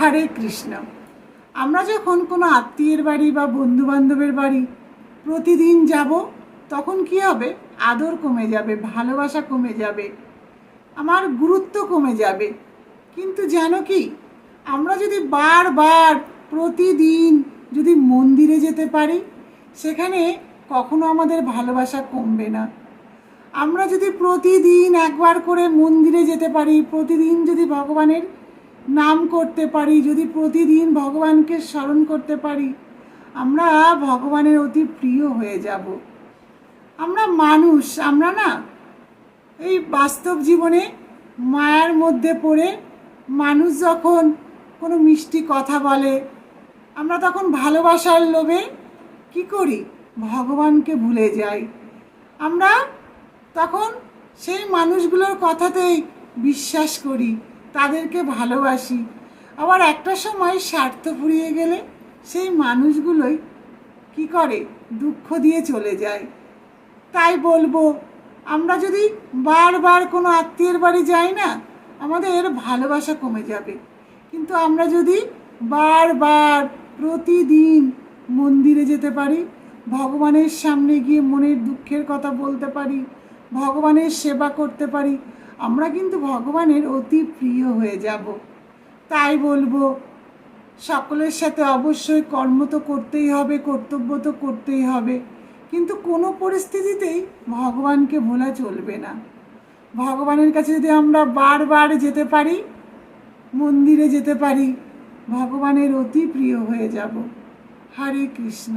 হরে কৃষ্ণ। আমরা যখন কোনো আত্মীয়ের বাড়ি বা বন্ধু বান্ধবের বাড়ি প্রতিদিন যাব, তখন কি হবে? আদর কমে যাবে, ভালোবাসা কমে যাবে, আমার গুরুত্ব কমে যাবে। কিন্তু জানো কি? আমরা যদি বারবার প্রতিদিন যদি মন্দিরে যেতে পারি, সেখানে কখনো আমাদের ভালোবাসা কমবে না। আমরা যদি প্রতিদিন একবার করে মন্দিরে যেতে পারি, প্রতিদিন যদি ভগবানের নাম করতে পারি, যদি প্রতিদিন ভগবানকে স্মরণ করতে পারি, আমরা ভগবানের অতি প্রিয় হয়ে যাব। আমরা মানুষ, আমরা না এই বাস্তব জীবনে মায়ার মধ্যে পড়ে মানুষ যখন কোনো মিষ্টি কথা বলে, আমরা তখন ভালোবাসার লোভে কি করি? ভগবানকে ভুলে যাই। আমরা তখন সেই মানুষগুলোর কথাতেই বিশ্বাস করি। তাদেরকে ভালোবাসি। আবার একটা সময় স্বার্থ ফুরিয়ে গেলে সেই মানুষগুলোই কি করে? দুঃখ দিয়ে চলে যায়। তাই বলব, আমরা যদি বারবার কোনো আত্মীয়ের বাড়ি যাই না, আমাদের ভালোবাসা কমে যাবে। কিন্তু আমরা যদি বারবার প্রতিদিন মন্দিরে যেতে পারি, ভগবানের সামনে গিয়ে মনের দুঃখের কথা বলতে পারি, ভগবানের সেবা করতে পারি আমরা কিন্তু ভগবানের অতি প্রিয় হয়ে যাব। তাই বলব, সকলের সাথে অবশ্যই কর্ম তো করতেই হবে, কর্তব্য তো করতেই হবে, কিন্তু কোনো পরিস্থিতিতেই ভগবানকে ভোলা চলবে না। ভগবানের কাছে যদি আমরা বারবার যেতে পারি, মন্দিরে যেতে পারি, ভগবানের অতি প্রিয় হয়ে যাব। হরে কৃষ্ণ।